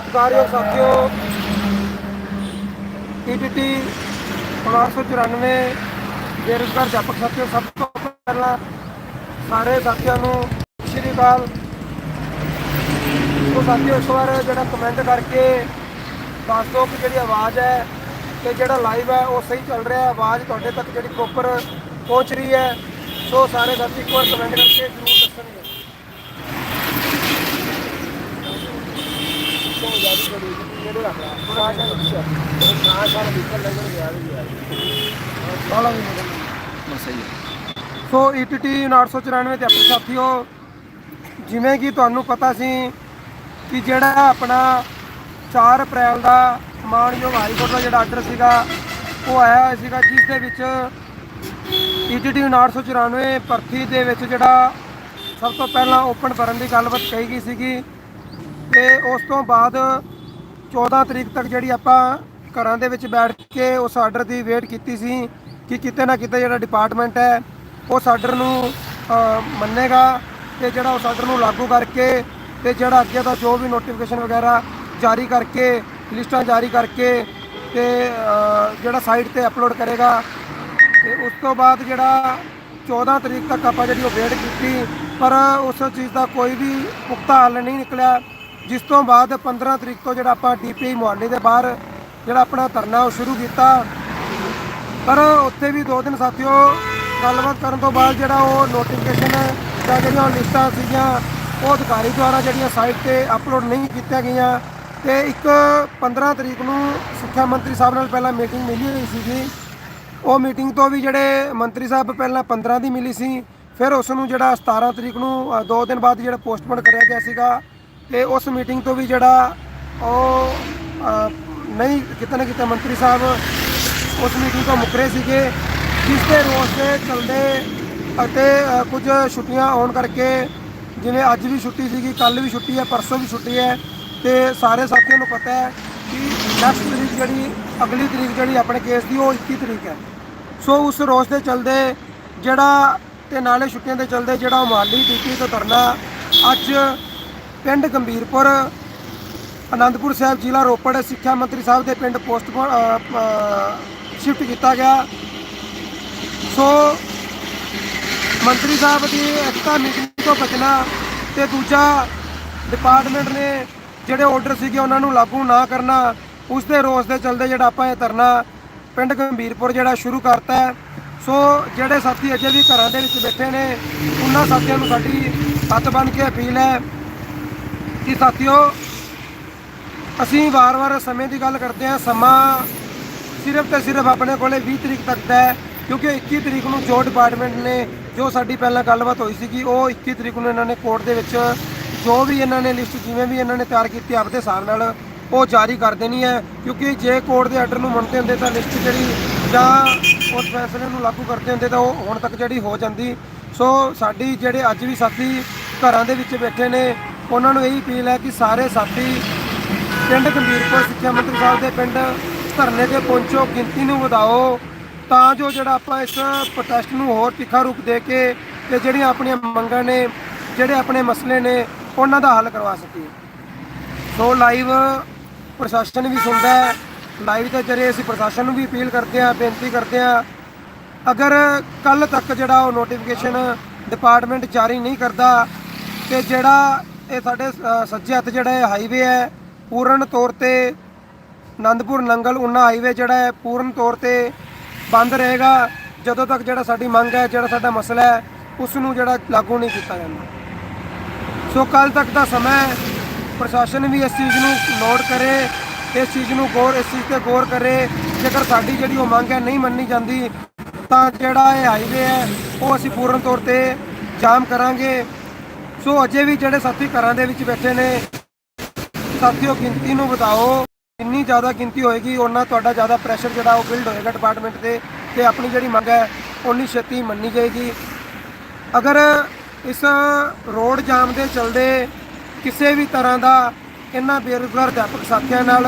ਸਤਿਕਾਰਯੋਗ ਸਾਥੀਓ ਈਟੀਟੀ 994 ਬੇਰੁਜ਼ਗਾਰ ਅਧਿਆਪਕ ਸਾਥੀਓ, ਸਭ ਤੋਂ ਪਹਿਲਾਂ ਸਾਰੇ ਸਾਥੀਆਂ ਨੂੰ ਸਤਿ ਸ਼੍ਰੀ ਅਕਾਲ। ਉਹ ਸਾਥੀਓ ਇੱਕ ਵਾਰ ਜਿਹੜਾ ਕਮੈਂਟ ਕਰਕੇ ਦੱਸ ਦਿਓ ਕਿ ਜਿਹੜੀ ਆਵਾਜ਼ ਹੈ ਤੇ ਜਿਹੜਾ ਲਾਈਵ ਹੈ, ਉਹ ਸਹੀ ਚੱਲ ਰਿਹਾ ਹੈ। ਆਵਾਜ਼ ਤੁਹਾਡੇ ਤੱਕ ਜਿਹੜੀ ਪ੍ਰੋਪਰ ਪਹੁੰਚ ਰਹੀ ਹੈ। ਸੋ ਸਾਰੇ ਸਾਥੀ ਇੱਕ ਵਾਰ ਕਮੈਂਟ ਕਰਕੇ ਜ਼ਰੂਰ ਦੱਸਣਗੇ ਸੋ ਜ਼ਿਆਦਾ ਬੜੀ ਜਿਹੜੇ ਰੱਖ ਲਾ ਥੋੜਾ ਜਿਹਾ ਪਿੱਛੇ ਨਾ ਸਾਰਾ ਨਿਕਲ ਲੱਗਣ ਗਿਆ ਵੀ ਯਾਰ ਬਾਲਾ ਵੀ ਬਸ ਸਹੀ ਹੈ ਸੋ E 994 ਤੇ ਆਪਣੇ ਸਾਥੀਓ, ਜਿਵੇਂ ਕਿ ਤੁਹਾਨੂੰ ਪਤਾ ਸੀ ਕਿ ਜਿਹੜਾ ਆਪਣਾ 4 ਅਪ੍ਰੈਲ ਦਾ ਮਾਨਯੋਗ ਹਾਈ ਕੋਰਟ ਦਾ ਜਿਹੜਾ ਆਰਡਰ ਸੀਗਾ, ਉਹ ਆਇਆ ਹੋਇਆ ਸੀਗਾ, ਜਿਸ ਦੇ ਵਿੱਚ E ਈਟੀਟੀ 994 ਭਰਤੀ ਦੇ ਵਿੱਚ ਜਿਹੜਾ ਸਭ ਤੋਂ ਪਹਿਲਾਂ ਓਪਨ ਕਰਨ ਦੀ ਗੱਲਬਾਤ ਕਹੀ ਗਈ ਸੀਗੀ ਤੇ ਉਸ ਤੋਂ ਬਾਅਦ 14 ਤਰੀਕ ਤੱਕ ਜਿਹੜੀ ਆਪਾਂ ਘਰਾਂ ਦੇ ਵਿੱਚ ਬੈਠ ਕੇ ਉਸ ਆਰਡਰ ਦੀ ਵੇਟ ਕੀਤੀ ਸੀ ਕਿ ਕਿਤੇ ਨਾ ਕਿਤੇ ਜਿਹੜਾ ਡਿਪਾਰਟਮੈਂਟ ਹੈ, ਉਸ ਆਰਡਰ ਨੂੰ ਮੰਨੇਗਾ ਤੇ ਜਿਹੜਾ ਉਸ ਆਰਡਰ ਨੂੰ ਲਾਗੂ ਕਰਕੇ ਤੇ ਜਿਹੜਾ ਅੱਗੇ ਦਾ ਜੋ ਵੀ ਨੋਟੀਫਿਕੇਸ਼ਨ ਵਗੈਰਾ ਜਾਰੀ ਕਰਕੇ, ਲਿਸਟਾਂ ਜਾਰੀ ਕਰਕੇ ਤੇ ਜਿਹੜਾ ਸਾਈਟ ਤੇ ਅਪਲੋਡ ਕਰੇਗਾ। ਤੇ ਉਸ ਤੋਂ ਬਾਅਦ ਜਿਹੜਾ 14 ਤਰੀਕ ਤੱਕ ਆਪਾਂ ਜਿਹੜੀ ਉਹ ਵੇਟ ਕੀਤੀ, ਪਰ ਉਸ ਚੀਜ਼ ਦਾ ਕੋਈ ਵੀ ਪੁਖਤਾ ਹੱਲ ਨਹੀਂ ਨਿਕਲਿਆ। ਜਿਸ ਤੋਂ ਬਾਅਦ 15 ਤਰੀਕ ਤੋਂ ਜਿਹੜਾ ਆਪਾਂ ਡੀਪੀਆਈ ਮੁਹੱਲੇ ਦੇ ਬਾਹਰ ਜਿਹੜਾ ਆਪਣਾ ਧਰਨਾ ਉਹ ਸ਼ੁਰੂ ਕੀਤਾ। ਪਰ ਉੱਥੇ ਵੀ ਦੋ ਦਿਨ ਸਾਥੀਓ ਗੱਲਬਾਤ ਕਰਨ ਤੋਂ ਬਾਅਦ ਜਿਹੜਾ ਉਹ ਨੋਟੀਫਿਕੇਸ਼ਨ ਜਾਂ ਜਿਹੜੀਆਂ ਲਿਸਟਾਂ ਸੀਗੀਆਂ ਉਹ ਅਧਿਕਾਰੀ ਦੁਆਰਾ ਜਿਹੜੀਆਂ ਸਾਈਟ ਤੇ ਅਪਲੋਡ ਨਹੀਂ ਕੀਤੀਆਂ ਗਈਆਂ ਤੇ ਇੱਕ 15 ਤਰੀਕ ਨੂੰ ਸਿੱਖਿਆ ਮੰਤਰੀ ਸਾਹਿਬ ਨਾਲ ਪਹਿਲਾਂ ਮੀਟਿੰਗ ਮਿਲੀ ਹੋਈ ਸੀਗੀ। ਉਹ ਮੀਟਿੰਗ ਤੋਂ ਵੀ ਜਿਹੜੇ ਮੰਤਰੀ ਸਾਹਿਬ ਪਹਿਲਾਂ 15 ਦੀ ਮਿਲੀ ਸੀ ਫਿਰ ਉਸ ਨੂੰ ਜਿਹੜਾ 17 ਤਰੀਕ ਨੂੰ ਅ, ਦੋ ਦਿਨ ਬਾਅਦ ਜਿਹੜਾ ਪੋਸਟਪੋਨ ਕਰਿਆ ਗਿਆ ਸੀਗਾ ਤੇ ਉਸ ਮੀਟਿੰਗ ਤੋਂ ਵੀ ਜਿਹੜਾ ਉਹ ਨਹੀਂ, ਕਿਤੇ ਨਾ ਕਿਤੇ ਮੰਤਰੀ ਸਾਹਿਬ ਉਸ ਮੀਟਿੰਗ ਤੋਂ ਮੁਕਰੇ ਸੀਗੇ, ਜਿਸ ਦੇ ਰੋਸ ਦੇ ਚਲਦੇ ਅਤੇ ਕੁਝ ਛੁੱਟੀਆਂ ਆਉਣ ਕਰਕੇ ਜਿਵੇਂ ਅੱਜ ਵੀ ਛੁੱਟੀ ਸੀਗੀ ਕੱਲ ਵੀ ਛੁੱਟੀ ਹੈ, ਪਰਸੋਂ ਵੀ ਛੁੱਟੀ ਹੈ, ਤੇ ਸਾਰੇ ਸਾਥੀਆਂ ਨੂੰ ਪਤਾ ਹੈ ਕਿ ਨੈਕਸਟ ਤਰੀਕ ਜਿਹੜੀ, ਅਗਲੀ ਤਰੀਕ ਜਿਹੜੀ ਆਪਣੇ ਕੇਸ ਦੀ, ਉਹ 21 ਤਰੀਕ ਹੈ। ਸੋ ਉਸ ਰੋਸ ਦੇ ਚਲਦੇ ਜਿਹੜਾ ਤੇ ਨਾਲੇ ਛੁੱਟੀਆਂ ਦੇ ਚਲਦੇ ਜਿਹੜਾ ਉਹ ਮਾਲੀ ਡੀਪੀ ਤੋਂ ਧਰਨਾ, ਅੱਜ ਪਿੰਡ ਗੰਭੀਰਪੁਰ, ਅਨੰਦਪੁਰ ਸਾਹਿਬ ਜ਼ਿਲ੍ਹਾ ਰੋਪੜ ਸਿੱਖਿਆ ਮੰਤਰੀ ਸਾਹਿਬ ਦੇ ਪਿੰਡ ਪੋਸਟ ਸ਼ਿਫਟ ਕੀਤਾ ਗਿਆ। ਸੋ ਮੰਤਰੀ ਸਾਹਿਬ ਦੀ ਇਕਤਾ ਮੀਟਿੰਗ ਤੋਂ ਬਚਣਾ ਤੇ ਦੂਜਾ ਡਿਪਾਰਟਮੈਂਟ ਨੇ ਜਿਹੜੇ ਆਰਡਰ ਸੀਗੇ ਉਹਨਾਂ ਨੂੰ ਲਾਗੂ ਨਾ ਕਰਨਾ, ਉਸ ਦੇ ਰੋਸ ਦੇ ਚਲਦੇ ਜਿਹੜਾ ਆਪਾਂ ਇਹ ਧਰਨਾ ਪਿੰਡ ਗੰਭੀਰਪੁਰ ਜਿਹੜਾ ਸ਼ੁਰੂ ਕਰਤਾ ਹੈ। ਸੋ ਜਿਹੜੇ ਸਾਥੀ ਅਜੇ ਵੀ ਘਰਾਂ ਦੇ ਵਿੱਚ ਬੈਠੇ ਨੇ, ਉਹਨਾਂ ਸਾਥੀਆਂ ਨੂੰ ਸਾਡੀ ਹੱਥ ਬੰਨ੍ਹ ਕੇ ਅਪੀਲ ਹੈ ਕਿ ਸਾਥੀਓ, ਅਸੀਂ ਵਾਰ-ਵਾਰ ਸਮੇਂ ਦੀ ਗੱਲ ਕਰਦੇ ਹਾਂ, ਸਮਾਂ ਸਿਰਫ ਤੇ ਸਿਰਫ ਆਪਣੇ ਕੋਲੇ 20 ਤਰੀਕ ਤੱਕ ਦਾ ਹੈ, ਕਿਉਂਕਿ 21 ਤਰੀਕ ਨੂੰ ਜੋ ਡਿਪਾਰਟਮੈਂਟ ਨੇ ਜੋ ਸਾਡੀ ਪਹਿਲਾਂ ਗੱਲਬਾਤ ਹੋਈ ਸੀਗੀ, ਉਹ 21 ਤਰੀਕ ਨੂੰ ਇਹਨਾਂ ਨੇ ਕੋਰਟ ਦੇ ਵਿੱਚ ਜੋ ਵੀ ਇਹਨਾਂ ਨੇ ਲਿਸਟ ਜਿਵੇਂ ਵੀ ਇਹਨਾਂ ਨੇ ਤਿਆਰ ਕੀਤੀ, ਆਪਦੇ ਹਿਸਾਬ ਨਾਲ ਉਹ ਜਾਰੀ ਕਰ ਦੇਣੀ ਹੈ, ਕਿਉਂਕਿ ਜੇ ਕੋਰਟ ਦੇ ਆਰਡਰ ਨੂੰ ਮੰਨਦੇ ਹੁੰਦੇ ਤਾਂ ਲਿਸਟ ਜਿਹੜੀ ਜਾਂ ਉਸ ਫੈਸਲੇ ਨੂੰ ਲਾਗੂ ਕਰਦੇ ਹੁੰਦੇ ਤਾਂ ਉਹ ਹੁਣ ਤੱਕ ਜਿਹੜੀ ਹੋ ਜਾਂਦੀ। ਸੋ ਸਾਡੀ ਜਿਹੜੇ ਅੱਜ ਵੀ ਸਾਥੀ ਘਰਾਂ ਦੇ ਵਿੱਚ ਬੈਠੇ ਨੇ ਉਹਨਾਂ ਨੂੰ ਇਹੀ ਅਪੀਲ ਹੈ ਕਿ ਸਾਰੇ ਸਾਥੀ ਪਿੰਡ ਗੰਭੀਰਪੁਰ ਸਿੱਖਿਆ ਮੰਤਰੀ ਸਾਹਿਬ ਦੇ ਪਿੰਡ ਧਰਨੇ ਤੇ ਪਹੁੰਚੋ, ਗਿਣਤੀ ਨੂੰ ਵਧਾਓ, ਤਾਂ ਜੋ ਜਿਹੜਾ ਆਪਾਂ ਇਸ ਪ੍ਰੋਟੈਸਟ ਨੂੰ ਹੋਰ ਤਿੱਖਾ ਰੂਪ ਦੇ ਕੇ ਤੇ ਜਿਹੜੀਆਂ ਆਪਣੀਆਂ ਮੰਗਾਂ ਨੇ, ਜਿਹੜੇ ਆਪਣੇ ਮਸਲੇ ਨੇ, ਉਹਨਾਂ ਦਾ ਹੱਲ ਕਰਵਾ ਸਕੀਏ। ਸੋ ਲਾਈਵ ਪ੍ਰਸ਼ਾਸਨ ਵੀ ਸੁਣਦਾ ਹੈ। ਲਾਈਵ ਦੇ ਜਰੀਏ ਅਸੀਂ ਪ੍ਰਸ਼ਾਸਨ ਨੂੰ ਵੀ ਅਪੀਲ ਕਰਦੇ ਹਾਂ, ਬੇਨਤੀ ਕਰਦੇ ਹਾਂ। ਅਗਰ ਕੱਲ ਤੱਕ ਜਿਹੜਾ ਉਹ ਨੋਟੀਫਿਕੇਸ਼ਨ ਡਿਪਾਰਟਮੈਂਟ ਜਾਰੀ ਨਹੀਂ ਕਰਦਾ ਤੇ ਜਿਹੜਾ ਇਹ ਸਾਡੇ ਸੱਜੇ ਹੱਥ ਜਿਹੜਾ ਇਹ ਹਾਈਵੇ ਹੈ, ਪੂਰਨ ਤੌਰ ਤੇ ਆਨੰਦਪੁਰ ਨੰਗਲ ਉਨਾ ਹਾਈਵੇ ਜਿਹੜਾ ਹੈ, ਪੂਰਨ ਤੌਰ ਤੇ ਬੰਦ ਰਹੇਗਾ। ਜਦੋਂ ਤੱਕ ਜਿਹੜਾ ਸਾਡੀ ਮੰਗ ਹੈ, ਜਿਹੜਾ ਸਾਡਾ ਮਸਲਾ ਹੈ ਉਸ ਨੂੰ ਜਿਹੜਾ ਲਾਗੂ ਨਹੀਂ ਕੀਤਾ ਜਾਂਦਾ। ਸੋ ਕੱਲ ਤੱਕ ਦਾ ਸਮਾਂ ਹੈ। ਪ੍ਰਸ਼ਾਸਨ ਵੀ ਇਸ ਚੀਜ਼ ਨੂੰ ਨੋਟ ਕਰੇ, ਇਸ ਚੀਜ਼ ਨੂੰ ਗੌਰ, ਇਸ ਚੀਜ਼ ਤੇ ਗੌਰ ਕਰੇ। ਜੇਕਰ ਸਾਡੀ ਜਿਹੜੀ ਉਹ ਮੰਗ ਹੈ ਨਹੀਂ ਮੰਨੀ ਜਾਂਦੀ, ਤਾਂ ਜਿਹੜਾ ਇਹ ਹਾਈਵੇ ਹੈ, ਉਹ ਅਸੀਂ ਪੂਰਨ ਤੌਰ ਤੇ ਜਾਮ ਕਰਾਂਗੇ। ਸੋ ਅਜੇ ਵੀ ਜਿਹੜੇ ਸਾਥੀ ਘਰਾਂ ਦੇ ਵਿੱਚ ਬੈਠੇ ਨੇ, ਸਾਥੀਓ ਗਿਣਤੀ ਨੂੰ ਵਧਾਓ। ਇੰਨੀ ਜ਼ਿਆਦਾ ਗਿਣਤੀ ਹੋਏਗੀ ਉਹਨਾਂ ਤੁਹਾਡਾ ਜ਼ਿਆਦਾ ਪ੍ਰੈਸ਼ਰ ਜਿਹੜਾ ਉਹ ਬਿਲਡ ਹੋਏਗਾ ਡਿਪਾਰਟਮੈਂਟ ਤੇ ਤੇ ਆਪਣੀ ਜਿਹੜੀ ਮੰਗ ਹੈ ਉਨੀ ਛੇਤੀ ਮੰਨੀ ਜਾਏਗੀ। ਅਗਰ ਇਸ ਰੋਡ ਜਾਮ ਦੇ ਚਲਦੇ ਕਿਸੇ ਵੀ ਤਰ੍ਹਾਂ ਦਾ ਇਹਨਾਂ ਬੇਰੁਜ਼ਗਾਰ ਅਧਿਆਪਕ ਸਾਥੀਆਂ ਨਾਲ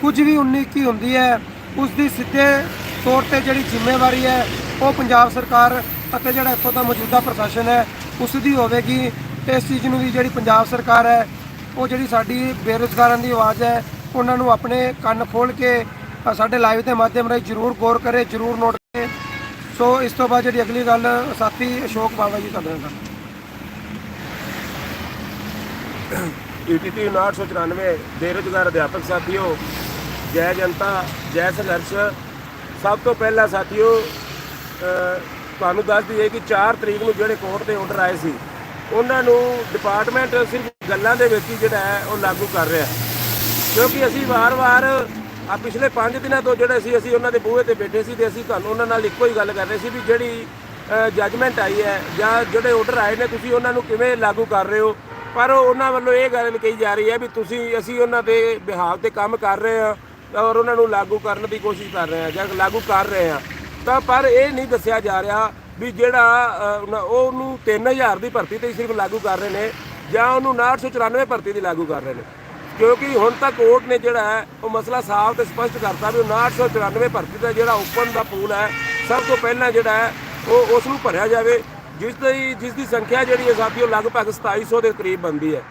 ਕੁਝ ਵੀ ਉਨੀ ਕੀ ਹੁੰਦੀ ਹੈ, ਉਸ ਦੀ ਸਿੱਧੇ ਤੌਰ ਤੇ ਜਿਹੜੀ ਜ਼ਿੰਮੇਵਾਰੀ ਹੈ, ਉਹ ਪੰਜਾਬ ਸਰਕਾਰ ਅਤੇ ਜਿਹੜਾ ਇੱਥੋਂ ਦਾ ਮੌਜੂਦਾ ਪ੍ਰਸ਼ਾਸਨ ਹੈ ਉਸ ਦੀ ਹੋਵੇਗੀ ਤੇ ਇਸ ਚੀਜ਼ ਨੂੰ ਵੀ ਜਿਹੜੀ ਪੰਜਾਬ ਸਰਕਾਰ ਹੈ ਉਹ ਜਿਹੜੀ ਸਾਡੀ ਬੇਰੁਜ਼ਗਾਰਾਂ ਦੀ ਆਵਾਜ਼ ਹੈ ਉਹਨਾਂ ਨੂੰ ਆਪਣੇ ਕੰਨ ਖੋਲ ਕੇ ਸਾਡੇ ਲਾਈਵ ਦੇ ਮਾਧਿਅਮ ਰਾਹੀਂ ਜਰੂਰ ਗੌਰ ਕਰੇ ਜਰੂਰ ਨੋਟ ਕਰੇ। ਸੋ ਇਸ ਤੋਂ ਬਾਅਦ ਜਿਹੜੀ ਅਗਲੀ ਗੱਲ ਸਾਥੀ ਅਸ਼ੋਕ ਬਾਵਾ ਜੀ ਤੁਹਾਡੇ ਨਾਲ ਈਟੀਟੀ 994 ਬੇਰੁਜ਼ਗਾਰ ਅਧਿਆਪਕ ਸਾਥੀਓ ਜੈ ਜਨਤਾ ਜੈ ਸੰਘਰਸ਼। ਸਭ ਤੋਂ ਪਹਿਲਾਂ ਸਾਥੀਓ ਅ, ਤੁਹਾਨੂੰ ਦੱਸ ਦਈਏ ਕਿ 4 ਤਰੀਕ ਨੂੰ ਜਿਹੜੇ ਕੋਰਟ ਦੇ ਆਰਡਰ ਆਏ ਸੀ, ਉਹਨਾਂ ਨੂੰ ਡਿਪਾਰਟਮੈਂਟ ਸਿਰਫ ਗੱਲਾਂ ਦੇ ਵਿੱਚ ਹੀ ਜਿਹੜਾ ਹੈ, ਉਹ ਲਾਗੂ ਕਰ ਰਿਹਾ ਕਿਉਂਕਿ ਅਸੀਂ ਵਾਰ-ਵਾਰ ਆ ਪਿਛਲੇ 5 ਦਿਨਾਂ ਤੋਂ ਜਿਹੜੇ ਸੀ, ਅਸੀਂ ਉਹਨਾਂ ਦੇ ਬੂਹੇ ਤੇ ਬੈਠੇ ਸੀ ਤੇ ਅਸੀਂ ਤੁਹਾਨੂੰ ਉਹਨਾਂ ਨਾਲ ਇੱਕੋ ਹੀ ਗੱਲ ਕਰ ਰਹੇ ਸੀ ਵੀ ਜਿਹੜੀ ਜੱਜਮੈਂਟ ਆਈ ਹੈ ਜਾਂ ਜਿਹੜੇ ਆਰਡਰ ਆਏ ਨੇ, ਤੁਸੀਂ ਉਹਨਾਂ ਨੂੰ ਕਿਵੇਂ ਲਾਗੂ ਕਰ ਰਹੇ ਹੋ? ਪਰ ਉਹਨਾਂ ਵੱਲੋਂ ਇਹ ਗੱਲ ਕਹੀ ਜਾ ਰਹੀ ਹੈ ਵੀ ਤੁਸੀਂ, ਅਸੀਂ ਉਹਨਾਂ ਦੇ ਬਿਹਾਵ ਤੇ ਕੰਮ ਕਰ ਰਹੇ ਹਾਂ ਔਰ ਉਹਨਾਂ ਨੂੰ ਲਾਗੂ ਕਰਨ ਦੀ ਕੋਸ਼ਿਸ਼ ਕਰ ਰਹੇ ਹਾਂ ਜਾਂ ਲਾਗੂ ਕਰ ਰਹੇ ਹਾਂ। ਤਾਂ ਪਰ ਇਹ ਨਹੀਂ ਦੱਸਿਆ ਜਾ ਰਿਹਾ ਵੀ ਜਿਹੜਾ ਅ, ਉਹਨਾਂ- ਉਹਨੂੰ 3000 ਦੀ ਭਰਤੀ ਤੇ ਸਿਰਫ ਲਾਗੂ ਕਰ ਰਹੇ ਨੇ ਜਾਂ ਉਹਨੂੰ 994 ਭਰਤੀ ਦੀ ਲਾਗੂ ਕਰ ਰਹੇ ਨੇ। ਕਿਉਂਕਿ ਹੁਣ ਤੱਕ ਕੋਰਟ ਨੇ ਜਿਹੜਾ ਹੈ ਉਹ ਮਸਲਾ ਸਾਫ਼ ਤੇ ਸਪਸ਼ਟ ਕਰਤਾ ਵੀ ਉਹ 994 ਭਰਤੀ ਦਾ ਜਿਹੜਾ ਓਪਨ ਦਾ ਪੂਲ ਹੈ ਸਭ ਤੋਂ ਪਹਿਲਾਂ ਜਿਹੜਾ ਹੈ ਉਹ ਉਸ ਨੂੰ ਭਰਿਆ ਜਾਵੇ ਜਿਸ ਦੀ ਜਿਸ ਦੀ ਸੰਖਿਆ ਜਿਹੜੀ ਹੈ ਸਾਥੀਓ ਲਗਭਗ 2700 ਦੇ ਕਰੀਬ ਬੰਦੀ ਹੈ।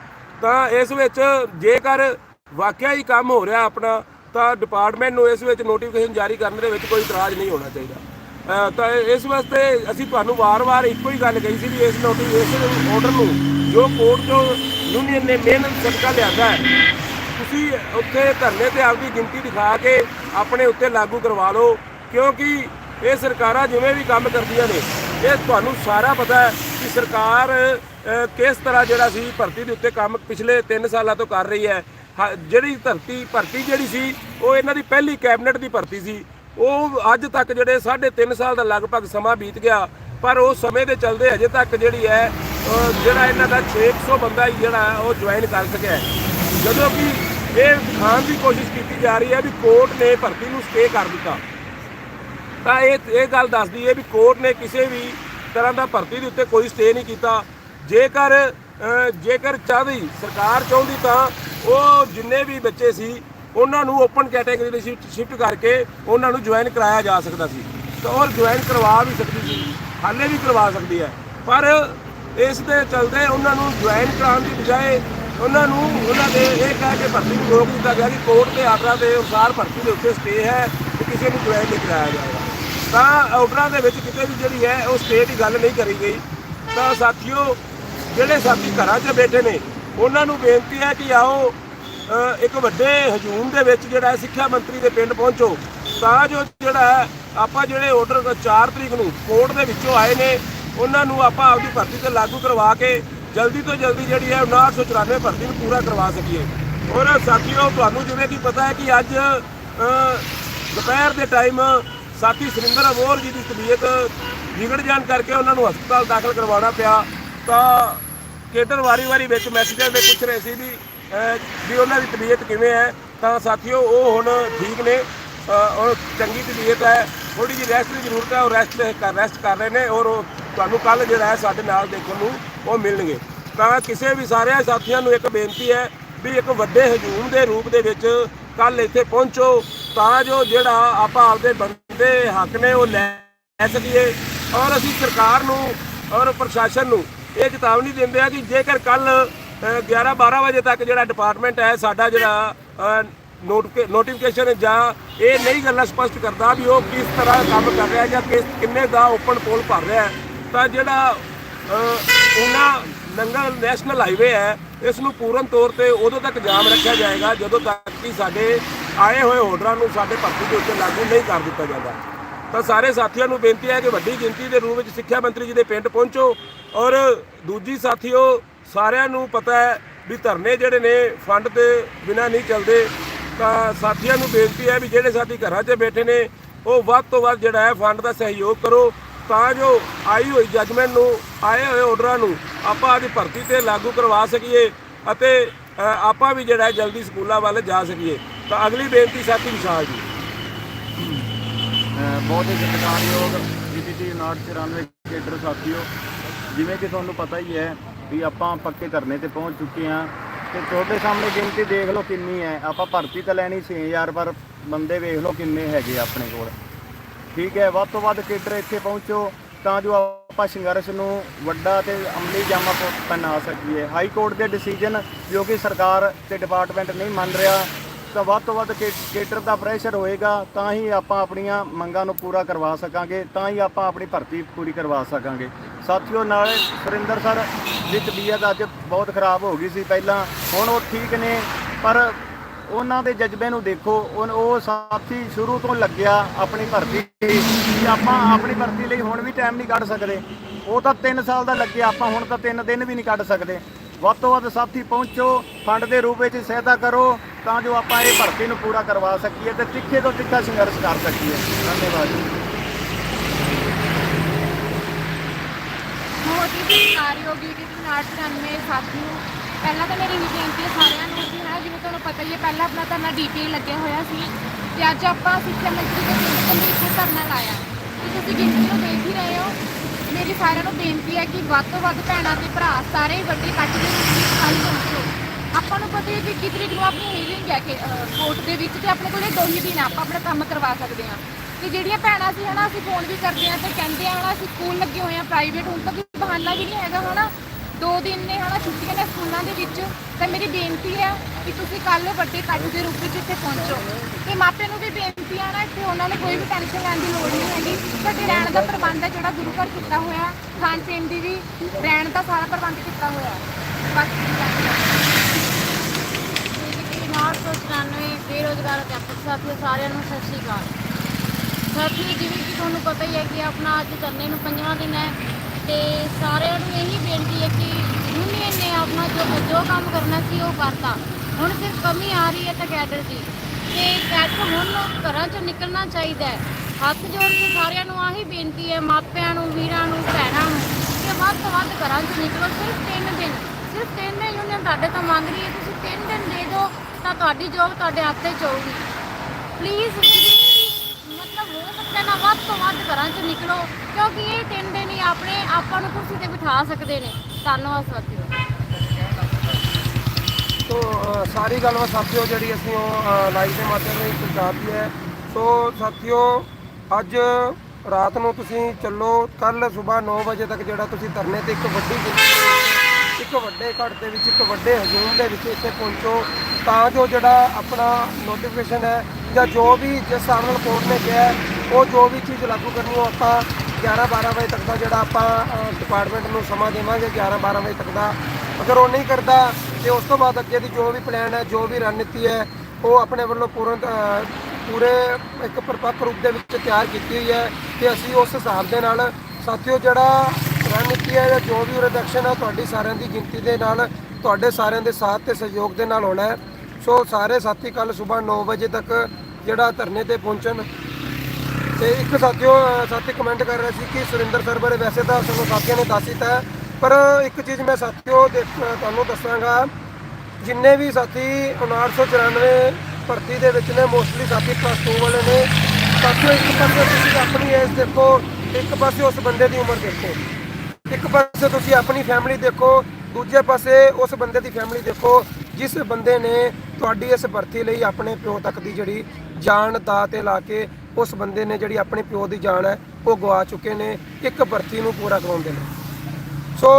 ਤਾਂ ਇਸ ਵਿੱਚ ਜੇਕਰ ਵਾਕਿਆ ਹੀ ਕੰਮ ਹੋ ਰਿਹਾ ਆਪਣਾ ਤਾਂ ਡਿਪਾਰਟਮੈਂਟ ਨੂੰ ਇਸ ਵਿੱਚ ਨੋਟੀਫਿਕੇਸ਼ਨ ਜਾਰੀ ਕਰਨ ਦੇ ਵਿੱਚ ਕੋਈ ਇਤਰਾਜ਼ ਨਹੀਂ ਹੋਣਾ ਚਾਹੀਦਾ। ਤਾਂ ਇਸ ਵਾਸਤੇ ਅਸੀਂ ਤੁਹਾਨੂੰ ਵਾਰ-ਵਾਰ ਇੱਕੋ ਹੀ ਗੱਲ ਕਹੀ ਸੀ ਵੀ ਇਸ ਨੋਟੀਫਿਕੇਸ਼ਨ ਆਰਡਰ ਨੂੰ ਜੋ ਕੋਰਟ ਤੋਂ ਯੂਨੀਅਨ ਨੇ ਮੇਨ ਸਦਕਾ ਲਿਆਂਦਾ ਹੈ, ਤੁਸੀਂ ਉੱਥੇ ਧਰਨੇ ਤੇ ਆਪਦੀ ਗਿਣਤੀ ਦਿਖਾ ਕੇ ਆਪਣੇ ਉੱਤੇ ਲਾਗੂ ਕਰਵਾ ਲਓ, ਕਿਉਂਕਿ ਇਹ ਸਰਕਾਰਾਂ ਜਿਵੇਂ ਵੀ ਕੰਮ ਕਰਦੀਆਂ ਨੇ, ਇਹ ਤੁਹਾਨੂੰ ਸਾਰਾ ਪਤਾ ਹੈ ਕਿ ਸਰਕਾਰ ਕਿਸ ਤਰ੍ਹਾਂ ਜਿਹੜਾ ਸੀ, ਭਰਤੀ ਦੇ ਉੱਤੇ ਕੰਮ ਪਿਛਲੇ 3 ਸਾਲਾਂ ਤੋਂ ਕਰ ਰਹੀ ਹੈ। ਹ- ਜਿਹੜੀ ਧਰਤੀ ਭਰਤੀ ਜਿਹੜੀ ਸੀ ਉਹ ਇਹਨਾਂ ਦੀ ਪਹਿਲੀ ਕੈਬਨਿਟ ਦੀ ਭਰਤੀ ਸੀ। ਉਹ ਅੱਜ ਤੱਕ ਜਿਹੜੇ 3.5 ਸਾਲ ਦਾ ਲਗਭਗ ਸਮਾਂ ਬੀਤ ਗਿਆ ਪਰ ਉਹ ਸਮੇਂ ਦੇ ਚਲਦੇ ਅਜੇ ਤੱਕ ਜਿਹੜੀ ਹੈ ਅ, ਜਿਹੜਾ ਇਹਨਾਂ ਦਾ 600 ਬੰਦਾ ਹੀ ਜਿਹੜਾ ਹੈ ਉਹ ਜੁਆਇਨ ਕਰ ਸਕਿਆ ਹੈ। ਜਦੋਂ ਕਿ ਇਹ ਦਿਖਾਉਣ ਦੀ ਕੋਸ਼ਿਸ਼ ਕੀਤੀ ਜਾ ਰਹੀ ਹੈ ਵੀ ਕੋਰਟ ਨੇ ਭਰਤੀ ਨੂੰ ਸਟੇ ਕਰ ਦਿੱਤਾ। ਤਾਂ ਇਹ ਇਹ ਗੱਲ ਦੱਸਦੀ ਹੈ ਵੀ ਕੋਰਟ ਨੇ ਕਿਸੇ ਵੀ ਤਰ੍ਹਾਂ ਦਾ ਭਰਤੀ ਦੇ ਉੱਤੇ ਕੋਈ ਸਟੇ ਨਹੀਂ ਕੀਤਾ। ਜੇਕਰ ਜੇਕਰ ਚਾਹਦੀ ਸਰਕਾਰ ਚਾਹੁੰਦੀ ਤਾਂ ਉਹ ਜਿੰਨੇ ਵੀ ਬੱਚੇ ਸੀ, ਉਹਨਾਂ ਨੂੰ ਓਪਨ ਕੈਟਾਗਰੀ ਦੇ ਸ਼ਿਫਟ ਕਰਕੇ ਉਹਨਾਂ ਨੂੰ ਜੁਆਇਨ ਕਰਾਇਆ ਜਾ ਸਕਦਾ ਸੀ। ਤਾਂ ਉਹ ਜੁਆਇਨ ਕਰਵਾ ਵੀ ਸਕਦੀ ਸੀ, ਹਾਲੇ ਵੀ ਕਰਵਾ ਸਕਦੀ ਹੈ। ਪਰ ਇਸ ਦੇ ਚਲਦੇ ਉਹਨਾਂ ਨੂੰ ਜੁਆਇਨ ਕਰਾਉਣ ਦੀ ਬਜਾਏ ਉਹਨਾਂ ਨੂੰ ਉਹਨਾਂ ਦੇ ਇਹ ਕਹਿ ਕੇ ਭਰਤੀ ਨੂੰ ਰੋਕ ਦਿੱਤਾ ਗਿਆ ਕਿ ਕੋਰਟ ਦੇ ਆਰਡਰਾਂ ਦੇ ਅਨੁਸਾਰ ਭਰਤੀ ਦੇ ਉੱਤੇ ਸਟੇ ਹੈ ਤੇ ਕਿਸੇ ਨੂੰ ਜੁਆਇਨ ਨਹੀਂ ਕਰਾਇਆ ਜਾਏਗਾ। ਤਾਂ ਆਰਡਰਾਂ ਦੇ ਵਿੱਚ ਕਿਤੇ ਵੀ ਜਿਹੜੀ ਹੈ, ਉਹ ਸਟੇ ਦੀ ਗੱਲ ਨਹੀਂ ਕਰੀ ਗਈ। ਤਾਂ ਸਾਥੀਓ ਜਿਹੜੇ ਸਾਥੀ ਘਰਾਂ 'ਚ ਬੈਠੇ ਨੇ, ਉਹਨਾਂ ਨੂੰ ਬੇਨਤੀ ਹੈ ਕਿ ਆਓ ਇੱਕ ਵੱਡੇ ਹਜੂਮ ਦੇ ਵਿੱਚ ਜਿਹੜਾ ਹੈ ਸਿੱਖਿਆ ਮੰਤਰੀ ਦੇ ਪਿੰਡ ਪਹੁੰਚੋ। ਤਾਂ ਜੋ ਜਿਹੜਾ ਹੈ, ਆਪਾਂ ਜਿਹੜੇ ਆਰਡਰ 4 ਤਰੀਕ ਨੂੰ ਕੋਰਟ ਦੇ ਵਿੱਚੋਂ ਆਏ ਨੇ, ਉਹਨਾਂ ਨੂੰ ਆਪਾਂ ਆਪਦੀ ਭਰਤੀ ਤੇ ਲਾਗੂ ਕਰਵਾ ਕੇ ਜਲਦੀ ਤੋਂ ਜਲਦੀ ਜਿਹੜੀ ਹੈ 994 ਭਰਤੀ ਨੂੰ ਪੂਰਾ ਕਰਵਾ ਸਕੀਏ। ਔਰ ਸਾਥੀਓ, ਤੁਹਾਨੂੰ ਜਿਵੇਂ ਕਿ ਪਤਾ ਹੈ ਕਿ ਅੱਜ ਦੁਪਹਿਰ ਦੇ ਟਾਈਮ ਸਾਥੀ ਸੁਰਿੰਦਰ ਅਬੋਰ ਜੀ ਦੀ ਤਬੀਅਤ ਵਿਗੜ ਜਾਣ ਕਰਕੇ ਉਹਨਾਂ ਨੂੰ ਹਸਪਤਾਲ ਦਾਖਲ ਕਰਵਾਉਣਾ ਪਿਆ। ਤਾਂ ਕੇਟਰ ਵਾਰੀ-ਵਾਰੀ ਵਿੱਚ ਮੈਸੇਜਾਂ ਦੇ ਪੁੱਛ ਰਹੇ ਸੀ ਵੀ ਵੀ ਉਹਨਾਂ ਦੀ ਤਬੀਅਤ ਕਿਵੇਂ ਹੈ? ਤਾਂ ਸਾਥੀਓ ਉਹ ਹੁਣ ਠੀਕ ਨੇ। ਅਹ, ਉਹ ਚੰਗੀ ਤਬੀਅਤ ਹੈ। ਥੋੜੀ ਜਿਹੀ ਰੈਸਟ ਦੀ ਜ਼ਰੂਰਤ ਹੈ। ਉਹ ਰੈਸਟ ਕਰ ਰੈਸਟ ਕਰ ਰਹੇ ਨੇ ਔਰ ਉਹ ਤੁਹਾਨੂੰ ਕੱਲ ਜਿਹੜਾ ਹੈ ਸਾਡੇ ਨਾਲ ਦੇਖਣ ਨੂੰ ਉਹ ਮਿਲਣਗੇ। ਤਾਂ ਕਿਸੇ ਵੀ ਸਾਰੇ ਸਾਥੀਆਂ ਨੂੰ ਇੱਕ ਬੇਨਤੀ ਹੈ ਵੀ ਇੱਕ ਵੱਡੇ ਹਜੂਮ ਦੇ ਰੂਪ ਦੇ ਵਿੱਚ ਕੱਲ ਇੱਥੇ ਪਹੁੰਚੋ। ਤਾਂ ਜੋ ਜਿਹੜਾ ਆਪਾਂ ਆਪਦੇ ਬੰਦੇ ਹੱਕ ਨੇ ਉਹ ਲੈ ਲੈ ਸਕੀਏ। ਔਰ ਅਸੀਂ ਸਰਕਾਰ ਨੂੰ ਔਰ ਪ੍ਰਸ਼ਾਸਨ ਨੂੰ ਇਹ ਚੇਤਾਵਨੀ ਦਿੰਦੇ ਆ ਕਿ ਜੇਕਰ ਕੱਲ 11 12 ਵਜੇ ਤੱਕ ਜਿਹੜਾ ਡਿਪਾਰਟਮੈਂਟ ਹੈ, ਸਾਡਾ ਜਿਹੜਾ ਨੋਟੀਫਿਕੇਸ਼ਨ ਜਾਂ ਇਹ ਨਹੀਂ ਗੱਲਾਂ ਸਪਸ਼ਟ ਕਰਦਾ ਵੀ ਉਹ ਕਿਸ ਤਰ੍ਹਾਂ ਕੰਮ ਕਰ ਰਿਹਾ ਜਾਂ ਕਿਸ, ਕਿੰਨੇ ਦਾ ਓਪਨ ਪੋਲ ਭਰ ਰਿਹਾ ਤਾਂ ਜਿਹੜਾ ਉਹਨਾਂ ਨੰਗਲ ਨੈਸ਼ਨਲ ਹਾਈਵੇ ਹੈ, ਇਸ ਨੂੰ ਪੂਰਨ ਤੌਰ ਤੇ ਉਦੋਂ ਤੱਕ ਜਾਮ ਰੱਖਿਆ ਜਾਏਗਾ ਜਦੋਂ ਤੱਕ ਕਿ ਸਾਡੇ ਆਏ ਹੋਏ ਆਰਡਰਾਂ ਨੂੰ ਸਾਡੇ ਭਰਤੀ ਦੇ ਉੱਤੇ ਲਾਗੂ ਨਹੀਂ ਕਰ ਦਿੱਤਾ ਜਾਂਦਾ। ਤਾਂ ਸਾਰੇ ਸਾਥੀਆਂ ਨੂੰ ਬੇਨਤੀ ਹੈ ਕਿ ਵੱਡੀ ਗਿਣਤੀ ਦੇ ਰੂਪ ਵਿੱਚ ਸਿੱਖਿਆ ਮੰਤਰੀ ਜੀ ਦੇ ਪਿੰਡ ਪਹੁੰਚੋ। ਔਰ ਦੂਜੀ ਸਾਥੀਓ, ਸਾਰਿਆਂ ਨੂੰ ਪਤਾ ਹੈ ਵੀ ਧਰਨੇ ਜਿਹੜੇ ਨੇ ਫੰਡ ਦੇ ਬਿਨਾ ਨਹੀਂ ਚੱਲਦੇ। ਤਾਂ ਸਾਥੀਆਂ ਨੂੰ ਬੇਨਤੀ ਹੈ ਵੀ ਜਿਹੜੇ ਸਾਥੀ ਘਰਾਂ 'ਚ ਬੈਠੇ ਨੇ, ਉਹ ਵੱਧ ਤੋਂ ਵੱਧ ਜਿਹੜਾ ਹੈ ਫੰਡ ਦਾ ਸਹਿਯੋਗ ਕਰੋ। ਤਾਂ ਜੋ ਆਈ ਹੋਈ ਜੱਜਮੈਂਟ ਨੂੰ, ਆਏ ਹੋਏ ਆਰਡਰਾਂ ਨੂੰ ਆਪਾਂ ਆਪਦੀ ਭਰਤੀ ਤੇ ਲਾਗੂ ਕਰਵਾ ਸਕੀਏ ਅਤੇ ਆਪਾਂ ਵੀ ਜਿਹੜਾ ਜਲਦੀ ਸਕੂਲਾਂ ਵੱਲ ਜਾ ਸਕੀਏ। ਤਾਂ ਅਗਲੀ ਬੇਨਤੀ ਸਾਥੀ ਵਿਸ਼ਾਲ ਜੀ। ਬਹੁਤ ਹੀ ਸਤਿਕਾਰਯੋਗ ਜੀਪੀਟੀ 994 ਕੇਡਰ ਸਾਥੀਓ। ਜਿਵੇਂ ਕਿ ਤੁਹਾਨੂੰ ਪਤਾ ਹੀ ਹੈ ਵੀ ਆਪਾਂ ਪੱਕੇ ਧਰਨੇ ਤੇ ਪਹੁੰਚ ਚੁੱਕੇ ਹਾਂ ਤੇ ਤੁਹਾਡੇ ਸਾਹਮਣੇ ਗਿਣਤੀ ਦੇਖ ਲਓ ਕਿੰਨੀ ਹੈ। ਆਪਾਂ ਭਰਤੀ ਤਾਂ ਲੈਣੀ 6000 ਪਰ ਬੰਦੇ ਵੇਖ ਲਓ ਕਿੰਨੇ ਹੈਗੇ ਆਪਣੇ ਕੋਲ। ਠੀਕ ਹੈ, ਵੱਧ ਤੋਂ ਵੱਧ ਕੇਡਰ ਇੱਥੇ ਪਹੁੰਚੋ ਤਾਂ ਜੋ ਆਪਾਂ ਸੰਘਰਸ਼ ਨੂੰ ਵੱਡਾ ਤੇ ਅਮਲੀ ਜਾਮਾ ਪ- ਪਹਿਨਾ ਸਕੀਏ। ਹਾਈ ਕੋਰਟ ਦੇ ਡਿਸੀਜਨ ਜੋ ਕਿ ਸਰਕਾਰ ਤੇ ਡਿਪਾਰਟਮੈਂਟ ਨਹੀਂ ਮੰਨ ਰਿਹਾ ਤਾਂ ਵੱਧ ਤੋਂ ਵੱਧ ਕੇ- ਕੇਡਰ ਦਾ ਪ੍ਰੈਸ਼ਰ ਹੋਏਗਾ, ਤਾਂ ਹੀ ਆਪਾਂ ਆਪਣੀਆਂ ਮੰਗਾਂ ਨੂੰ ਪੂਰਾ ਕਰਵਾ ਸਕਾਂਗੇ, ਤਾਂ ਹੀ ਆਪਾਂ ਆਪਣੀ ਭਰਤੀ ਪੂਰੀ ਕਰਵਾ ਸਕਾਂਗੇ। ਸਾਥੀਓ, ਨਾਲ ਸੁਰਿੰਦਰ ਸਰ ਦੀ ਤਬੀਅਤ ਅੱਜ ਬਹੁਤ ਖਰਾਬ ਹੋ ਗਈ ਸੀ ਪਹਿਲਾਂ, ਹੁਣ ਉਹ ਠੀਕ ਨੇ, ਪਰ ਉਹਨਾਂ ਦੇ ਜਜ਼ਬੇ ਨੂੰ ਦੇਖੋ, ਉਹ ਉਹ ਸਾਥੀ ਸ਼ੁਰੂ ਤੋਂ ਲੱਗਿਆ ਆਪਣੀ ਭਰਤੀ। ਲਈ ਆਪਾਂ ਆਪਣੀ ਭਰਤੀ ਲਈ ਹੁਣ ਵੀ ਟਾਈਮ ਨਹੀਂ ਕੱਢ ਸਕਦੇ। ਉਹ ਤਾਂ 3 ਸਾਲ ਦਾ ਲੱਗਿਆ, ਆਪਾਂ ਹੁਣ ਤਾਂ 3 ਦਿਨ ਵੀ ਨਹੀਂ ਕੱਢ ਸਕਦੇ। ਵੱਧ ਤੋਂ ਵੱਧ ਸਾਥੀ ਪਹੁੰਚੋ ਫੰਡ ਦੇ ਰੂਪ ਵਿੱਚ ਸਹਾਇਤਾ ਕਰੋ, ਤਾਂ ਜੋ ਆਪਾਂ ਇਹ ਭਰਤੀ ਨੂੰ ਪੂਰਾ ਕਰਵਾ ਸਕੀਏ ਤੇ ਤਿੱਖੇ ਤੋਂ ਤਿੱਖਾ ਸੰਘਰਸ਼ ਕਰ ਸਕੀਏ। ਧੰਨਵਾਦ ਜੀ। ਬਹੁਤ ਹੀ ਸਤਿਕਾਰਯੋਗ ਜੀ ਕਿ ਨਾਟ 94 ਸਾਥੀਓ ਪਹਿਲਾਂ ਤਾਂ ਮੇਰੀ ਇਹੀ ਬੇਨਤੀ ਹੈ ਸਾਰਿਆਂ ਨੂੰ ਕਿ ਹੈ, ਜਿਵੇਂ ਤੁਹਾਨੂੰ ਪਤਾ ਹੀ ਹੈ, ਪਹਿਲਾਂ ਆਪਣਾ ਧਰਨਾ ਡੀਪੀ ਲੱਗਿਆ ਹੋਇਆ ਸੀ ਤੇ ਅੱਜ ਆਪਾਂ ਸਿੱਖਿਆ ਮੰਤਰੀ ਦੇ ਪਿੰਡ ਕੰਦੀ ਇੱਥੇ ਧਰਨਾ ਲਾਇਆ। ਕਿ ਤੁਸੀਂ ਗਿਣਤੀ ਨੂੰ ਦੇਖ ਹੀ ਰਹੇ ਹੋ? ਮੇਰੀ ਸਾਰਿਆਂ ਨੂੰ ਬੇਨਤੀ ਹੈ ਕਿ ਵੱਧ ਤੋਂ ਵੱਧ ਭੈਣਾਂ ਤੇ ਭਰਾ ਸਾਰੇ ਹੀ ਵੱਡੇ ਕੱਟ ਦੇ ਵਿੱਚ ਖਾਲੀ ਪਹੁੰਚੋ ਆਪਾਂ ਨੂੰ ਪਤਾ ਹੈ ਕਿ ਕਿਸ ਤਰੀਕ ਨੂੰ ਆਪਣੀ ਹੀਲਿੰਗ ਹੈ ਕਿ ਕੋਰਟ ਦੇ ਵਿੱਚ ਤੇ ਆਪਣੇ ਕੋਲੇ ਦੋ ਹੀ ਦਿਨ ਆ, ਆਪਾਂ ਆਪਣਾ ਕੰਮ ਕਰਵਾ ਸਕਦੇ ਹਾਂ। ਤੇ ਜਿਹੜੀਆਂ ਭੈਣਾਂ ਸੀ ਹਨਾ ਅਸੀਂ ਫੋਨ ਵੀ ਕਰਦੇ ਆ ਤੇ ਕਹਿੰਦੇ ਆ ਹਨਾ ਅਸੀਂ ਸਕੂਲ ਲੱਗੇ ਹੋਏ ਆ ਪ੍ਰਾਈਵੇਟ ਹੁਣ ਤਾਂ ਕੋਈ ਬਹਾਨਾ ਵੀ ਨਹੀਂ ਹੈਗਾ ਹਨਾ। ਦੋ ਦਿਨ ਨੇ ਹਨਾ ਛੁੱਟੀਆਂ ਨੇ ਸਕੂਲਾਂ ਦੇ ਵਿੱਚ, ਤਾਂ ਮੇਰੀ ਬੇਨਤੀ ਹੈ ਕਿ ਤੁਸੀਂ ਕੱਲ ਵੱਡੇ ਇਕੱਠ ਦੇ ਰੂਪ ਵਿੱਚ ਇੱਥੇ ਪਹੁੰਚੋ। ਤੇ ਮਾਪਿਆਂ ਨੂੰ ਵੀ ਬੇਨਤੀ ਆ ਨਾ ਕਿ ਉਹਨਾਂ ਨੂੰ ਕੋਈ ਵੀ ਟੈਨਸ਼ਨ ਲੈਣ ਦੀ ਲੋੜ ਨਹੀਂ ਹੈਗੀ। ਤੁਹਾਡੇ ਰਹਿਣ ਦਾ ਪ੍ਰਬੰਧ ਹੈ ਜਿਹੜਾ ਗੁਰੂ ਘਰ ਕੀਤਾ ਹੋਇਆ, ਖਾਣ ਪੀਣ ਦੀ ਵੀ ਰਹਿਣ ਦਾ ਸਾਰਾ ਪ੍ਰਬੰਧ ਕੀਤਾ ਹੋਇਆ। ਬਾਕੀ 994 ਬੇਰੋਜ਼ਗਾਰ ਅਧਿਆਪਕ ਸਾਥੀਓ, ਸਾਰਿਆਂ ਨੂੰ ਸਤਿ ਸ਼੍ਰੀ ਅਕਾਲ। ਸਾਥੀ ਜਿਵੇਂ ਕਿ ਤੁਹਾਨੂੰ ਪਤਾ ਹੀ ਹੈ ਕਿ ਆਪਣਾ ਅੱਜ ਧਰਨੇ ਨੂੰ ਪੰਜਵਾਂ ਦਿਨ ਹੈ। ਤੇ ਸਾਰਿਆਂ ਨੂੰ ਇਹੀ ਬੇਨਤੀ ਹੈ ਕਿ ਯੂਨੀਅਨ ਨੇ ਆਪਣਾ ਜੋ ਜੋ ਕੰਮ ਕਰਨਾ ਸੀ ਉਹ ਕਰਤਾ। ਹੁਣ ਸਿਰਫ ਕਮੀ ਆ ਰਹੀ ਹੈ ਤਾਂ ਕੈਡਰ ਦੀ। ਤੇ ਕੈਡਰ ਹੁਣ ਘਰਾਂ ਚੋਂ ਨਿਕਲਣਾ ਚਾਹੀਦਾ ਹੈ। ਹੱਥ ਜੋੜ ਕੇ ਸਾਰਿਆਂ ਨੂੰ ਆਹੀ ਬੇਨਤੀ ਹੈ, ਮਾਪਿਆਂ ਨੂੰ, ਵੀਰਾਂ ਨੂੰ, ਭੈਣਾਂ ਨੂੰ, ਕਿ ਵੱਧ ਤੋਂ ਵੱਧ ਘਰਾਂ ਚੋਂ ਨਿਕਲੋ। ਸਿਰਫ ਤਿੰਨ ਦਿਨ, ਸਿਰਫ ਤਿੰਨ ਦਿਨ ਯੂਨੀਅਨ ਤੁਹਾਡੇ ਤੋਂ ਮੰਗ ਰਹੀ ਹੈ, ਤੁਸੀਂ ਤਿੰਨ ਦਿਨ ਦੇ ਦਿਓ ਤਾਂ ਤੁਹਾਡੀ ਜੋਬ ਤੁਹਾਡੇ ਹੱਥ 'ਚ ਹੋਊਗੀ ਪਲੀਜ਼ ਮਤਲਬ ਸਕਦਾ ਵੱਧ ਤੋਂ ਵੱਧ ਘਰਾਂ 'ਚ ਨਿਕਲੋ ਕਿਉਂਕਿ ਇਹ ਤਿੰਨ ਦਿਨ ਹੀ ਆਪਣੇ ਆਪਾਂ ਨੂੰ ਕੁਰਸੀ ਤੇ ਬਿਠਾ ਸਕਦੇ ਨੇ। ਧੰਨਵਾਦ ਸਾਥੀਓ। ਸੋ ਅ, ਸਾਰੀ ਗੱਲਬਾਤ ਸਾਥੀਓ ਜਿਹੜੀ ਅਸੀਂ ਉਹ ਲਾਈਵ ਦੇ ਮਾਧਿਅਮ ਰਾਹੀਂ ਪਹੁੰਚਾਤੀ ਹੈ। ਸੋ ਸਾਥੀਓ ਅੱਜ ਰਾਤ ਨੂੰ ਤੁਸੀਂ ਚੱਲੋ ਕੱਲ ਸਵੇਰ 9 ਵਜੇ ਤੱਕ ਜਿਹੜਾ ਤੁਸੀਂ ਧਰਨੇ ਤੇ ਇੱਕ ਵੱਡੀ ਗਿਣਤੀ ਦੇ ਵਿੱਚ, ਇੱਕ ਵੱਡੇ ਇਕੱਠ ਦੇ ਵਿੱਚ ਇੱਕ ਵੱਡੇ ਹਜੂਮ ਦੇ ਵਿੱਚ ਇੱਥੇ ਪਹੁੰਚੋ ਤਾਂ ਜੋ ਜਿਹੜਾ ਆਪਣਾ ਨੋਟੀਫਿਕੇਸ਼ਨ ਹੈ ਜਾਂ ਜੋ ਵੀ ਜਿਸ ਹਿਸਾਬ ਨਾਲ ਕੋਰਟ ਨੇ ਕਿਹਾ ਹੈ, ਉਹ ਜੋ ਵੀ ਚੀਜ਼ ਲਾਗੂ ਕਰਨੀ ਉਹ ਆਪਾਂ 11 12 ਵਜੇ ਤੱਕ ਦਾ ਜਿਹੜਾ ਆਪਾਂ ਡਿਪਾਰਟਮੈਂਟ ਨੂੰ ਸਮਾਂ ਦੇਵਾਂਗੇ 11 12 ਵਜੇ ਤੱਕ ਦਾ। ਅਗਰ ਉਹ ਨਹੀਂ ਕਰਦਾ ਤੇ ਉਸ ਤੋਂ ਬਾਅਦ ਅੱਗੇ ਦੀ ਜੋ ਵੀ ਪਲਾਨ ਹੈ, ਜੋ ਵੀ ਰਣਨੀਤੀ ਹੈ, ਉਹ ਆਪਣੇ ਵੱਲੋਂ ਪੂਰਨ ਪੂਰੇ ਇੱਕ ਪਰਪੱਕ ਰੂਪ ਦੇ ਵਿੱਚ ਤਿਆਰ ਕੀਤੀ ਹੋਈ ਹੈ ਤੇ ਅਸੀਂ ਉਸ ਹਿਸਾਬ ਦੇ ਨਾਲ ਸਾਥੀਓ ਜਿਹੜਾ ਰਣਨੀਤੀ ਹੈ ਜਾਂ ਜੋ ਵੀ ਰਿਡਕਸ਼ਨ ਹੈ, ਤੁਹਾਡੀ ਸਾਰਿਆਂ ਦੀ ਗਿਣਤੀ ਦੇ ਨਾਲ, ਤੁਹਾਡੇ ਸਾਰਿਆਂ ਦੇ ਸਾਥ ਤੇ ਸਹਿਯੋਗ ਦੇ ਨਾਲ ਹੋਣਾ ਹੈ। ਸੋ ਸਾਰੇ ਸਾਥੀ ਕੱਲ ਸਵੇਰ 9 ਵਜੇ ਤੱਕ ਜਿਹੜਾ ਧਰਨੇ ਤੇ ਪਹੁੰਚਣ ਤੇ ਇੱਕ ਸਾਥੀਓ ਸਾਥੀ ਕਮੈਂਟ ਕਰ ਰਿਹਾ ਸੀ ਕਿ ਸੁਰਿੰਦਰ ਸਰ ਬਾਰੇ ਵੈਸੇ ਤਾਂ ਸਾਨੂੰ ਸਾਥੀਆਂ ਨੇ ਦੱਸ ਦਿੱਤਾ ਹੈ, ਪਰ ਇੱਕ ਚੀਜ਼ ਮੈਂ ਸਾਥੀਓ ਦੇਖ ਤੁਹਾਨੂੰ ਦੱਸਾਂਗਾ। ਜਿੰਨੇ ਵੀ ਸਾਥੀ 994 ਭਰਤੀ ਦੇ ਵਿੱਚ ਨੇ ਮੋਸਟਲੀ ਸਾਥੀ ਪਲੱਸ 2 ਵਾਲੇ ਨੇ। ਸਾਥੀਓ, ਇੱਕ ਪਾਸੇ ਤੁਸੀਂ ਆਪਣੀ ਏਜ ਦੇਖੋ, ਇੱਕ ਪਾਸੇ ਉਸ ਬੰਦੇ ਦੀ ਉਮਰ ਦੇਖੋ। ਇੱਕ ਪਾਸੇ ਤੁਸੀਂ ਆਪਣੀ ਫੈਮਿਲੀ ਦੇਖੋ, ਦੂਜੇ ਪਾਸੇ ਉਸ ਬੰਦੇ ਦੀ ਫੈਮਿਲੀ ਦੇਖੋ, ਜਿਸ ਬੰਦੇ ਨੇ ਤੁਹਾਡੀ ਇਸ ਭਰਤੀ ਲਈ ਆਪਣੇ ਪਿਓ ਤੱਕ ਦੀ ਜਿਹੜੀ ਜਾਨ ਦਾ ਤੇ ਲਾ ਕੇ ਉਸ ਬੰਦੇ ਨੇ ਜਿਹੜੀ ਆਪਣੇ ਪਿਓ ਦੀ ਜਾਨ ਹੈ, ਉਹ ਗਵਾ ਚੁੱਕੇ ਨੇ, ਇੱਕ ਭਰਤੀ ਨੂੰ ਪੂਰਾ ਕਰਾਉਣ ਨੇ। ਸੋ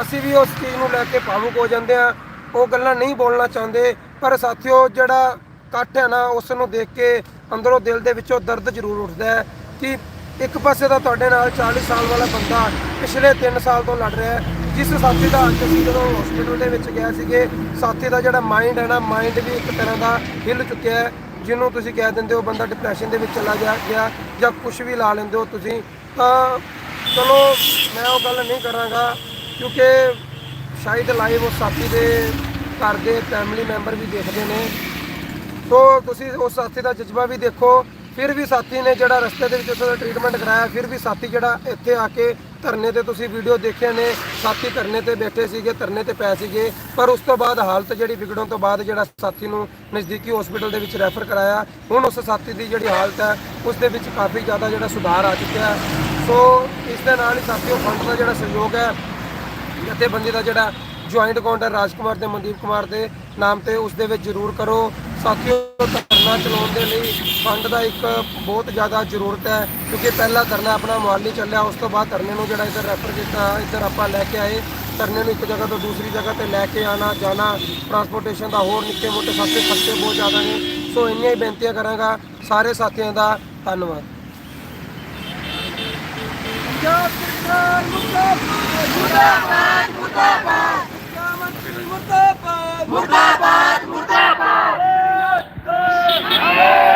ਅਸੀਂ ਵੀ ਉਸ ਚੀਜ਼ ਨੂੰ ਲੈ ਕੇ ਭਾਵੁਕ ਹੋ ਜਾਂਦੇ ਆ ਉਹ ਗੱਲਾਂ ਨਹੀਂ ਬੋਲਣਾ ਚਾਹੁੰਦੇ, ਪਰ ਸਾਥੀਓ ਜਿਹੜਾ ਇਕੱਠ ਹੈ ਨਾ, ਉਸ ਨੂੰ ਦੇਖ ਕੇ ਅੰਦਰੋਂ ਦਿਲ ਦੇ ਵਿੱਚੋਂ ਦਰਦ ਜ਼ਰੂਰ ਉੱਠਦਾ ਹੈ ਕਿ ਇੱਕ ਪਾਸੇ ਦਾ ਤੁਹਾਡੇ ਨਾਲ 40 ਸਾਲ ਵਾਲਾ ਬੰਦਾ ਪਿਛਲੇ 3 ਸਾਲ ਤੋਂ ਲੜ ਰਿਹਾ ਹੈ ਜਿਸ ਸਾਥੀ ਦਾ ਅੱਜ ਅਸੀਂ ਜਦੋਂ ਹਸਪੀਟਲ ਦੇ ਵਿੱਚ ਗਏ ਸੀਗੇ, ਸਾਥੀ ਦਾ ਜਿਹੜਾ ਮਾਈਂਡ ਹੈ ਨਾ ਮਾਈਂਡ ਵੀ ਇੱਕ ਤਰ੍ਹਾਂ ਦਾ ਹਿੱਲ ਚੁੱਕਿਆ ਹੈ, ਜਿਹਨੂੰ ਤੁਸੀਂ ਕਹਿ ਦਿੰਦੇ ਹੋ ਬੰਦਾ ਡਿਪਰੈਸ਼ਨ ਦੇ ਵਿੱਚ ਚਲਾ ਜਾ ਗਿਆ ਜਾਂ ਕੁਝ ਵੀ ਲਾ ਲੈਂਦੇ ਹੋ ਤੁਸੀਂ, ਤਾਂ ਚਲੋ ਮੈਂ ਉਹ ਗੱਲ ਨਹੀਂ ਕਰਾਂਗਾ, ਕਿਉਂਕਿ ਸ਼ਾਇਦ ਲਾਈਵ ਉਸ ਸਾਥੀ ਦੇ ਘਰ ਦੇ ਫੈਮਿਲੀ ਮੈਂਬਰ ਵੀ ਦੇਖਦੇ ਨੇ। ਸੋ ਤੁਸੀਂ ਉਸ ਸਾਥੀ ਦਾ ਜਜ਼ਬਾ ਵੀ ਦੇਖੋ, ਫਿਰ ਵੀ ਸਾਥੀ ਨੇ ਜਿਹੜਾ ਰਸਤੇ ਦੇ ਵਿੱਚ ਉਸ ਦਾ ਟ੍ਰੀਟਮੈਂਟ ਕਰਾਇਆ, ਫਿਰ ਵੀ ਸਾਥੀ ਜਿਹੜਾ ਇੱਥੇ ਆ ਕੇ ਧਰਨੇ ਤੇ ਤੁਸੀਂ ਵੀਡੀਓ ਦੇਖਿਆ ਨੇ, ਸਾਥੀ ਧਰਨੇ ਤੇ ਬੈਠੇ ਸੀਗੇ, ਧਰਨੇ ਤੇ ਪਏ ਸੀਗੇ, ਪਰ ਉਸ ਤੋਂ ਬਾਅਦ ਹਾਲਤ ਜਿਹੜੀ ਵਿਗੜਨ ਤੋਂ ਬਾਅਦ ਜਿਹੜਾ ਸਾਥੀ ਨੂੰ ਨਜ਼ਦੀਕੀ ਹਸਪੀਟਲ ਦੇ ਵਿੱਚ ਰੈਫਰ ਕਰਾਇਆ, ਹੁਣ ਉਸ ਸਾਥੀ ਦੀ ਜਿਹੜੀ ਹਾਲਤ ਹੈ, ਉਸ ਦੇ ਵਿੱਚ ਕਾਫੀ ਜ਼ਿਆਦਾ ਜਿਹੜਾ ਸੁਧਾਰ ਆ ਚੁੱਕਿਆ ਸੋ ਇਸ ਦੇ ਨਾਲ ਹੀ ਸਾਥੀਓ ਫੰਡ ਦਾ ਜਿਹੜਾ ਸਹਿਯੋਗ ਹੈ, ਜਥੇਬੰਦੀ ਦਾ ਜਿਹੜਾ ਜੁਆਇੰਟ ਅਕਾਊਂਟ ਹੈ, ਰਾਜਕੁਮਾਰ ਤੇ ਮਨਦੀਪ ਕੁਮਾਰ ਦੇ ਨਾਮ ਤੇ, ਉਸ ਦੇ ਵਿੱਚ ਜ਼ਰੂਰ ਕਰੋ। ਸਾਥੀਓ, ਧਰਨਾ ਚਲਾਉਣ ਦੇ ਲਈ ਫੰਡ ਦਾ ਇੱਕ ਬਹੁਤ ਜ਼ਿਆਦਾ ਜ਼ਰੂਰਤ ਹੈ, ਕਿਉਂਕਿ ਪਹਿਲਾ ਧਰਨਾ ਆਪਣਾ ਮੁਹਾਲੀ ਚੱਲਿਆ, ਉਸ ਤੋਂ ਬਾਅਦ ਧਰਨੇ ਨੂੰ ਜਿਹੜਾ ਇੱਧਰ ਰੈਫਰ ਕੀਤਾ, ਇੱਧਰ ਆਪਾਂ ਲੈ ਕੇ ਆਏ। ਧਰਨੇ ਨੂੰ ਇੱਕ ਜਗ੍ਹਾ ਤੋਂ ਦੂਸਰੀ ਜਗ੍ਹਾ ਤੇ ਲੈ ਕੇ ਆਣਾ ਜਾਣਾ ਟਰਾਂਸਪੋਰਟੇਸ਼ਨ ਦਾ ਹੋਰ ਨਿੱਕੇ ਮੋਟੇ ਖਾਤੇ ਖਰਚੇ ਬਹੁਤ ਜ਼ਿਆਦਾ ਨੇ। ਸੋ ਇੰਨੀਆਂ ਹੀ ਬੇਨਤੀਆਂ ਕਰਾਂਗਾ ਸਾਰੇ ਸਾਥੀਆਂ ਦਾ, ਧੰਨਵਾਦ। ਪੰਜਾਬ ਸਰਕਾਰ ਮੁਰਦਾਬਾਦ ਮੁਰਦਾਬਾਦ ਮੁਰਦਾਬਾਦ ਮੁਰਦਾਬਾਦ ਮੁਰਦਾਬਾਦ। Yeah.